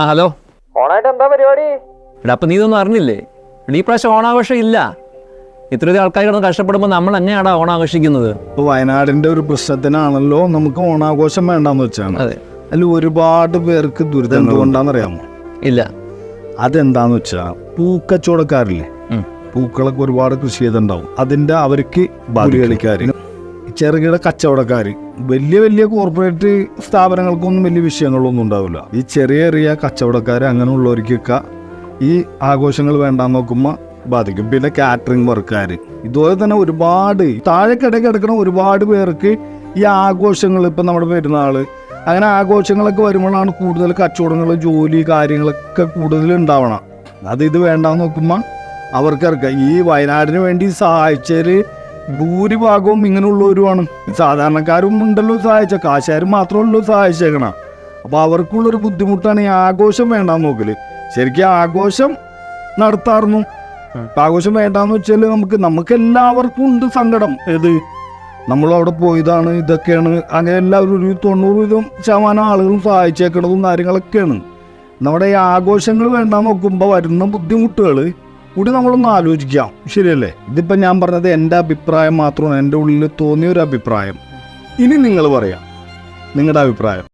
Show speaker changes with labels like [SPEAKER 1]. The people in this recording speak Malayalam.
[SPEAKER 1] ആ ഹലോ.
[SPEAKER 2] ഓണായിട്ട് എന്താ പരിപാടി?
[SPEAKER 1] എടാ അപ്പം നീ ഇതൊന്നും അറിഞ്ഞില്ലേ? എടാ, ഈ പ്രാവശ്യം ഓണാഘോഷം ഇല്ല. ഇത്രയധികം ആൾക്കാർ കിടന്ന് കഷ്ടപ്പെടുമ്പോൾ നമ്മൾ എങ്ങനെയാടാ ഓണാഘോഷിക്കുന്നത്?
[SPEAKER 3] ഇപ്പൊ വയനാടിന്റെ ഒരു പ്രശ്നത്തിനാണല്ലോ നമുക്ക് ഓണാഘോഷം വേണ്ടെന്ന് വെച്ചാണ്.
[SPEAKER 1] അതെ.
[SPEAKER 3] അതിൽ ഒരുപാട് പേർക്ക് ദുരിതം എന്തുകൊണ്ടാണെന്നറിയാമോ
[SPEAKER 1] ഇല്ല.
[SPEAKER 3] അതെന്താന്ന് വെച്ചാൽ പൂക്കച്ചവടക്കാരില്ലേ?
[SPEAKER 1] ഉം.
[SPEAKER 3] പൂക്കളൊക്കെ ഒരുപാട് കൃഷി ചെയ്തിട്ടുണ്ടാവും. അതിന്റെ അവർക്ക് കളിക്കാർ ചെറുകിട കച്ചവടക്കാർ വലിയ വലിയ കോർപ്പറേറ്റ് സ്ഥാപനങ്ങൾക്കൊന്നും വലിയ വിഷയങ്ങളൊന്നും ഉണ്ടാവില്ല. ഈ ചെറിയ ചെറിയ കച്ചവടക്കാർ അങ്ങനെയുള്ളവർക്കൊക്കെ ഈ ആഘോഷങ്ങൾ വേണ്ടാന്ന് നോക്കുമ്പോൾ ബാധിക്കും. പിന്നെ കാറ്ററിംഗ് വർക്കാർ ഇതുപോലെ തന്നെ ഒരുപാട് താഴെക്കിടയിൽ കിടക്കുന്ന ഒരുപാട് പേർക്ക് ഈ ആഘോഷങ്ങൾ ഇപ്പം നമ്മുടെ പെരുന്നാൾ അങ്ങനെ ആഘോഷങ്ങളൊക്കെ വരുമ്പോഴാണ് കൂടുതൽ കച്ചവടങ്ങൾ ജോലി കാര്യങ്ങളൊക്കെ കൂടുതൽ ഉണ്ടാവണം. അത് ഇത് വേണ്ടാന്ന് നോക്കുമ്പോൾ അവർക്കറിയാം. ഈ വയനാടിന് വേണ്ടി സഹായിച്ചവര് ഭൂരിഭാഗവും ഇങ്ങനെയുള്ളവരുമാണ്. സാധാരണക്കാരും ഉണ്ടല്ലോ സഹായിച്ച കാശുകാരും മാത്രമല്ലോ സഹായിച്ചേക്കണ. അപ്പോൾ അവർക്കുള്ളൊരു ബുദ്ധിമുട്ടാണ് ഈ ആഘോഷം വേണ്ടാന്ന് നോക്കൽ. ശരിക്കും ആഘോഷം നടത്താറുന്നു. ആഘോഷം വേണ്ടാന്ന് വെച്ചാൽ നമുക്ക് നമുക്ക് എല്ലാവർക്കും ഉണ്ട് സങ്കടം. ഏത്? നമ്മൾ അവിടെ പോയതാണ് ഇതൊക്കെയാണ്. അങ്ങനെ എല്ലാവരും ഒരു തൊണ്ണൂറ് വീതം ശതമാനം ആളുകളും സഹായിച്ചേക്കണതും കാര്യങ്ങളൊക്കെയാണ്. നമ്മുടെ ഈ ആഘോഷങ്ങൾ വേണ്ടാന്ന് നോക്കുമ്പോൾ വരുന്ന ബുദ്ധിമുട്ടുകൾ കൂടി നമ്മളൊന്ന് ആലോചിക്കാം. ശരിയല്ലേ? ഇതിപ്പോൾ ഞാൻ പറഞ്ഞത് എന്റെ അഭിപ്രായം മാത്രമാണ്. എന്റെ ഉള്ളിൽ തോന്നിയ ഒരു അഭിപ്രായം. ഇനി നിങ്ങൾ പറയാം. നിങ്ങളുടെ അഭിപ്രായം.